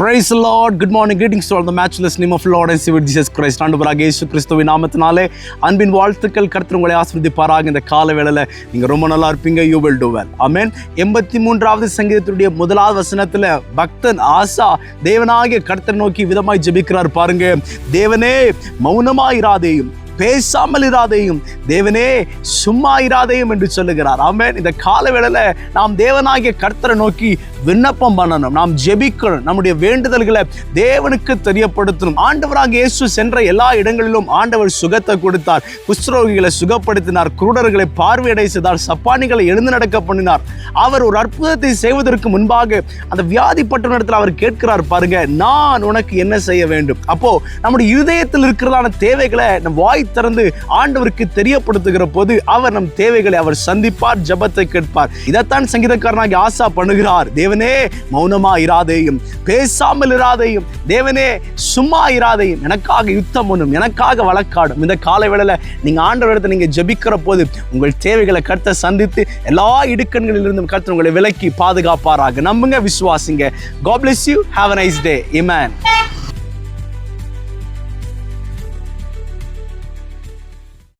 Praise lord good morning greetings all the matchless name of lord and Lord and Savior Jesus ஆண்டவராக இயேசு கிறிஸ்துவின் நாமத்தினாலே அன்பின் வாழ்த்துக்கள். கருத்து உங்களை ஆஸ்வதிப்பாராக இந்த கால வேளையில் நீங்கள் ரொம்ப நல்லா இருப்பீங்க. You will do well amen எண்பத்தி மூன்றாவது சங்கீதத்துடைய முதலாவது வசனத்தில் பக்தன் ஆசா தேவனாகிய கர்த்தர் நோக்கி விதமாய் ஜெபிக்கிறார் பாருங்க. தேவனே மௌனமாயிராதேயும். பேசாமல் இராதையும். தேவனே சும்மா இராதையும் என்று சொல்லுகிறார். ஆமென். இந்த கால நாம் தேவனாகிய கர்த்தரை நோக்கி விண்ணப்பம் பண்ணணும். நாம் ஜெபிக்கணும். நம்முடைய வேண்டுதல்களை தேவனுக்கு தெரியப்படுத்தணும். ஆண்டவராக இயேசு சென்ற எல்லா இடங்களிலும் ஆண்டவர் சுகத்தை கொடுத்தார். குஷ்ரோகிகளை சுகப்படுத்தினார். குருடர்களை பார்வையடை செய்தார் சப்பானிகளை எழுந்து நடக்க பண்ணினார். அவர் ஒரு அற்புதத்தை செய்வதற்கு முன்பாக அந்த வியாதிப்பட்ட இடத்துல அவர் கேட்கிறார் பாருங்க நான் உனக்கு என்ன செய்ய வேண்டும்? அப்போ நம்முடைய இருதயத்தில் இருக்கிறதான தேவைகளை நம் வாய் திறந்து ஆண்டவருக்கு தெரியப்படுத்துகிற போது அவர் நம் தேவைகளை அவர் சந்திப்பார் ஜெபத்தை கேட்பார். இதைத்தான் சங்கீதக்காரனாகி ஆசா பண்ணுகிறார். தேவனே மௌனமா இராதையும் பேசாமல் இராதையும் தேவனே சும்மா இராதையும் எனக்காக யுத்தம் பண்ணும் எனக்காக வழக்காடும். இந்த கால வேளையில் நீங்கள் ஆண்டவரிடத்தை நீங்கள் ஜபிக்கிற போது உங்கள் தேவைகளை கருத்தை சந்தித்து எல்லா இடுக்கண்களிலிருந்தும் கர்த்தர் உங்களை விலக்கி பாதுகாப்பாராக. நம்புங்க விசுவாசிங்க. God you you. Have a nice day.